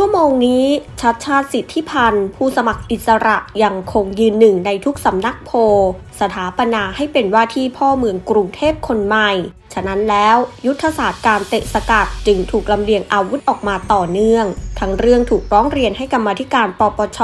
ชั่วโมงนี้ชัดชาติสิทธิพันธ์ ผู้สมัครอิสระยังคงยืนหนึ่งในทุกสำนักโพลสถาปนาให้เป็นว่าที่พ่อเมืองกรุงเทพคนใหม่ะนั้นแล้ว ยุทธศาสตร์การเตะสกัดจึงถูกลำเลียงอาวุธออกมาต่อเนื่อง ทั้งเรื่องถูกร้องเรียนให้กรรมธิการปปช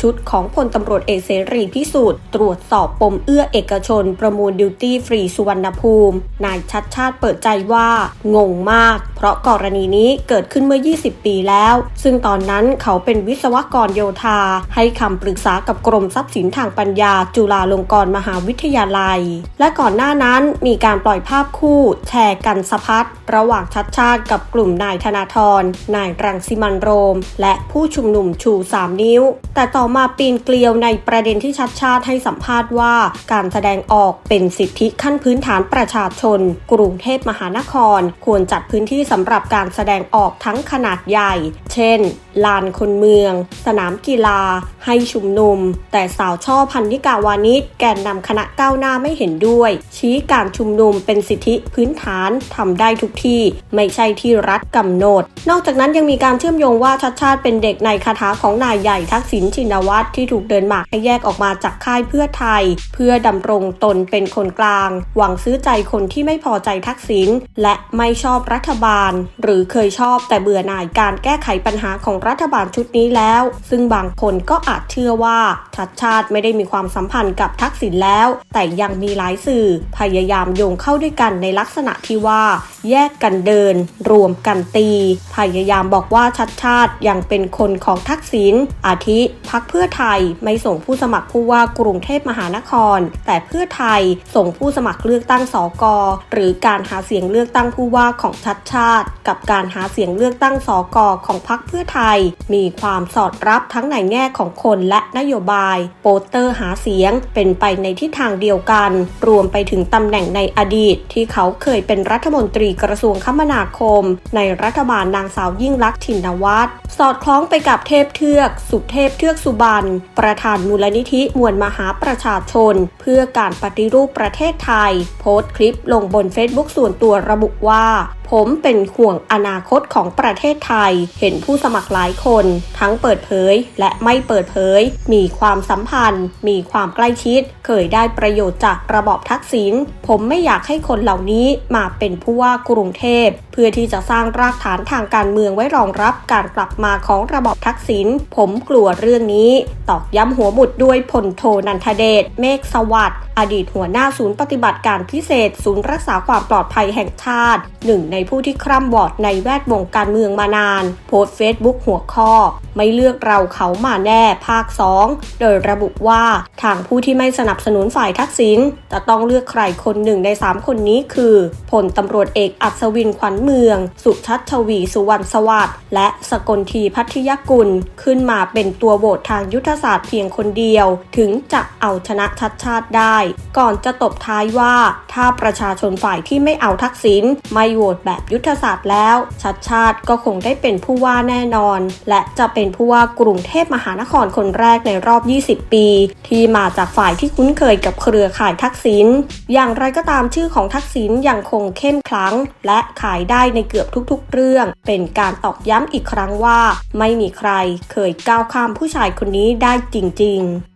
ชุดของพลตำรวจเอกเสรีพิสูจน์ตรวจสอบปมเอื้อเอกชน ประมูลดิวตี้ฟรีสุวรรณภูมิ นายชัดชาติเปิดใจว่า งงมาก เพราะกรณีนี้เกิดขึ้นเมื่อ 20 ปีแล้ว ซึ่งตอนนั้นเขาเป็นวิศวกรโยธา ให้คำปรึกษากับกรมทรัพย์สินทางปัญญา จุฬาลงกรณ์มหาวิทยาลัย และก่อนหน้านั้นมีการปล่อยภาพคู่แชร์กันสะพัดระหว่างชัดชาติกับกลุ่มนายธนาธร นายรังสิมันโรม และผู้ชุมนุมชู 3 นิ้ว แต่ต่อมาปีนเกลียวในประเด็นที่ชัดชาติให้สัมภาษณ์ว่า การแสดงออกเป็นสิทธิขั้นพื้นฐานประชาชน กรุงเทพมหานคร ควรจัดพื้นที่สำหรับการแสดงออกทั้งขนาดใหญ่ เช่น ลานคนเมือง สนามกีฬา ให้ชุมนุม แต่สาวช่อพันนิกาวานิชแกนนำคณะก้าวหน้าไม่เห็นด้วย ชี้การชุมนุมเป็นสิทธิพื้นฐานทำได้ทุกที่ ไม่ใช่ที่รัฐกำหนด นอกจากนั้นยังมีการเชื่อมโยงว่าชัดชาติเป็นเด็กในคาถาของนายใหญ่ทักษิณชินวัตรที่ถูกเดินหมากให้แยกออกมาจากค่ายเพื่อไทย เพื่อดำรงตนเป็นคนกลาง หวังซื้อใจคนที่ไม่พอใจทักษิณและไม่ชอบรัฐบาล หรือเคยชอบแต่เบื่อหน่ายการแก้ไขปัญหาของรัฐบาลชุดนี้แล้ว ซึ่งบางคนก็อาจเชื่อว่าชัดชาติไม่ได้มีความสัมพันธ์กับทักษิณแล้ว แต่ยังมีหลายสื่อ พยายามโยงเข้าด้วยกันในลักษณะที่ว่า แยกกันเดิน รวมกันตี พยายามบอกว่าชัดชาติยังเป็นคนของทักษิณอาทิพักเพื่อไทยไม่ส่งผู้สมัครผู้ว่ากรุงเทพมหานคร แต่เพื่อไทยส่งผู้สมัครเลือกตั้งสกหรือการหาเสียงเลือกตั้งผู้ว่าของชัดชาติ กับการหาเสียงเลือกตั้งสกของพรรคเพื่อไทยมีความสอดรับทั้งในแง่ของคนและนโยบาย โปสเตอร์หาเสียงเป็นไปในทิศทางเดียวกัน รวมไปถึงตำแหน่งในอดีต ที่เขาเคยเป็นรัฐมนตรีกระทรวงคมนาคม ในรัฐบาลนางสาวยิ่งลักษณ์ชินวัตรสอดคล้องไปกับเทพเทือก สุเทพเทือกสุบรรณประธานมูลนิธิมวลมหาประชาชน เพื่อการปฏิรูปประเทศไทย โพสต์คลิปลงบนเฟซบุ๊กส่วนตัวระบุว่า ผมเป็นห่วงอนาคตของประเทศไทย เห็นผู้สมัครหลายคน ทั้งเปิดเผยและไม่เปิดเผย มีความสัมพันธ์ มีความใกล้ชิด เคยได้ประโยชน์จากระบอบทักษิณ ผมไม่อยากให้คนเหล่านี้มาเป็นผู้ว่ากรุงเทพ เพื่อที่จะสร้างรากฐานทางการเมืองไว้รองรับการกลับมาของระบอบทักษิณ ผมกลัวเรื่องนี้ ตอกย้ำหัวบุดด้วยพลโทนันทเดช เมฆสวัสดิ์ อดีตหัวหน้าศูนย์ปฏิบัติการพิเศษ ศูนย์รักษาความปลอดภัยแห่งชาติหนึ่งในในผู้ที่คร่ำวอดในแวดวงการเมืองมานาน โพสเฟซบุ๊กหัวข้อ ไม่เลือกเราเขามาแน่ภาค 2 โดยระบุว่าทางผู้ที่ไม่สนับสนุนฝ่ายทักษิณจะต้องเลือกใครคนหนึ่งใน 3 คนนี้คือพลตำรวจเอกอัศวินขวัญเมือง สุชัชวีสุวรรณสวัสดิ์และสกลทีพัทยกุล ขึ้นมาเป็นตัวโหวตทางยุทธศาสตร์เพียงคนเดียว ถึงจะเอาชนะชัดชาติได้ ก่อนจะตบท้ายว่า ถ้าประชาชนฝ่ายที่ไม่เอาทักษิณไม่โหวตแบบยุทธศาสตร์แล้ว ชัดชาติก็คงได้เป็นผู้ว่าแน่นอน และจะเป็นผู้ว่ากรุงเทพมหานครคนแรกในรอบ 20 ปี ที่มาจากฝ่ายที่คุ้นเคยกับเครือข่ายทักษิณอย่างไรก็ตามชื่อของทักษิณยังคงเข้มขลัง และขายได้ในเกือบทุกๆ เรื่อง เป็นการตอกย้ำอีกครั้งว่า ไม่มีใครเคยก้าวข้ามผู้ชายคนนี้ได้จริง ๆ